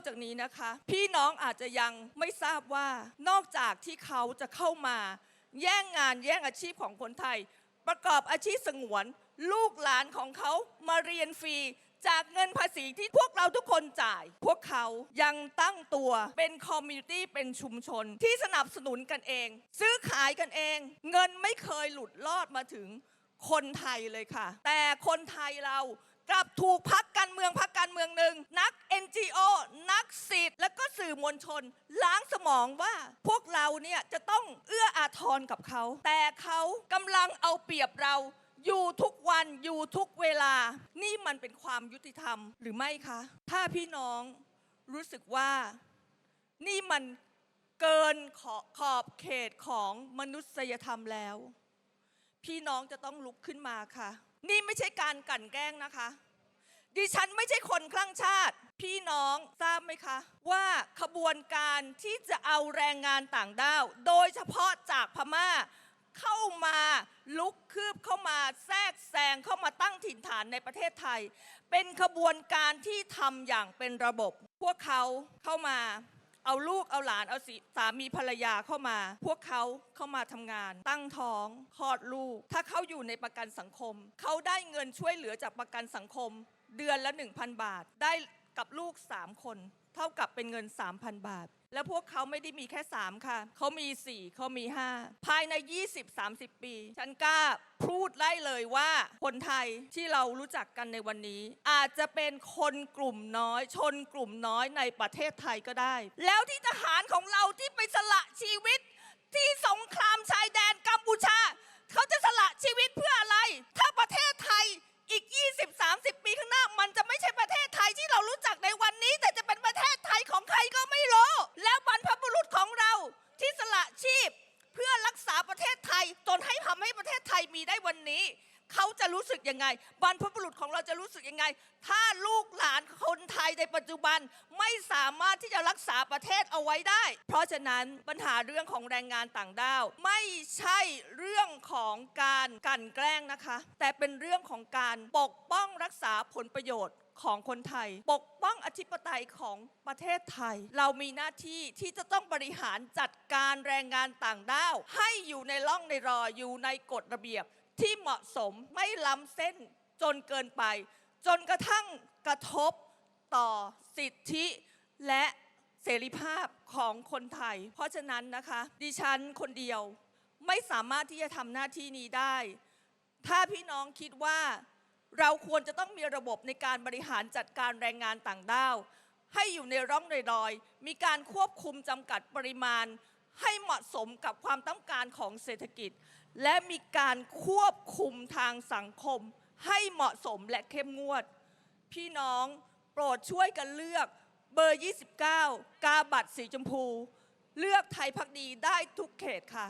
อกจากนี้นะคะ พี่น้องอาจจะยังไม่ทราบว่านอกจากที่เขาจะเข้ามา แย่งงานแย่งอาชีพของคนไทย ประกอบอาชีพสงวน ลูกหลานของเขามาเรียนฟรีจากเงินภาษีที่พวกเราทุกคนจ่าย พวกเขายังตั้งตัวเป็นคอมมูนิตี้เป็นชุมชน ที่สนับสนุนกันเอง ซื้อขายกันเอง เงินไม่เคยหลุดลอดมาถึงคนไทยเลยค่ะ แต่คนไทยเรา กลับถูกพักการเมืองพักการเมืองหนึ่งนัก NGO นักสิทธิ์และก็สื่อมวลชน ล้างสมองว่าพวกเราเนี่ยจะต้องเอื้ออาทรกับเขา แต่เขากำลังเอาเปรียบเราอยู่ทุกวันอยู่ทุกเวลา นี่มันเป็นความยุติธรรมหรือไม่คะ ถ้าพี่น้องรู้สึกว่านี่มันเกินขอขอบเขตของมนุษยธรรมแล้ว พี่น้องจะต้องลุกขึ้นมาค่ะ นี่ไม่ใช่การกลั่นแกล้งนะคะ ดิฉันไม่ใช่คนคลั่งชาติ พี่น้องทราบไหมคะ ว่าขบวนการที่จะเอาแรงงานต่างด้าว โดยเฉพาะจากพม่าเข้ามาลุกคืบเข้ามาแทรกแซงเข้ามาตั้งถิ่นฐานในประเทศไทย เป็นขบวนการที่ทำอย่างเป็นระบบ พวกเขาเข้ามา เอาลูกเอาหลานเอาสิสามีภรรยาเข้ามา พวกเขาเข้ามาทำงาน ตั้งท้องคลอดลูก ถ้าเขาอยู่ในประกันสังคม เขาได้เงินช่วยเหลือจากประกันสังคม เดือนละ 1,000 บาท ได้กับลูก 3 คน เท่ากับเป็นเงิน 3,000 บาท แล้วพวกเขาไม่ได้มีแค่ 3 ค่ะ เขามี 4 เขามี 5 ภายใน 20-30 ปี ฉันกล้าพูดได้เลยว่าคนไทยที่เรารู้จักกันในวันนี้ อาจจะเป็นคนกลุ่มน้อย ชนกลุ่มน้อยในประเทศไทยก็ได้ แล้วที่ทหารของเราที่ไปสละชีวิตที่สงครามชายแดนกัมพูชาเขา เขาจะรู้สึกยังไง บรรพบุรุษของเราจะรู้สึกยังไง ถ้าลูกหลานคนไทยในปัจจุบันไม่สามารถที่จะรักษาประเทศเอาไว้ได้ เพราะฉะนั้นปัญหาเรื่องของแรงงานต่างด้าว ไม่ใช่เรื่องของการกันแกล้งนะคะ แต่เป็นเรื่องของการปกป้องรักษาผลประโยชน์ของคนไทย ปกป้องอธิปไตยของประเทศไทย เรามีหน้าที่ที่จะต้องบริหารจัดการแรงงานต่างด้าว ให้อยู่ในร่องในรอยอยู่ในกฎระเบียบ ที่เหมาะสมไม่ล้ำเส้นจนเกินไป จนกระทั่งกระทบต่อสิทธิและเสรีภาพของคนไทย เพราะฉะนั้นนะคะ ดิฉันคนเดียวไม่สามารถที่จะทำหน้าที่นี้ได้ ถ้าพี่น้องคิดว่าเราควรจะต้องมีระบบในการบริหารจัดการแรงงานต่างด้าว ให้อยู่ในร่องรอยมีการควบคุมจำกัดปริมาณ ให้เหมาะสมกับความต้องการของเศรษฐกิจ และมีการควบคุมทางสังคมให้เหมาะสมและเข้มงวด พี่น้องโปรดช่วยกันเลือกเบอร์ 29 กาบัตรสีชมพู เลือกไทยพักดีได้ทุกเขตค่ะ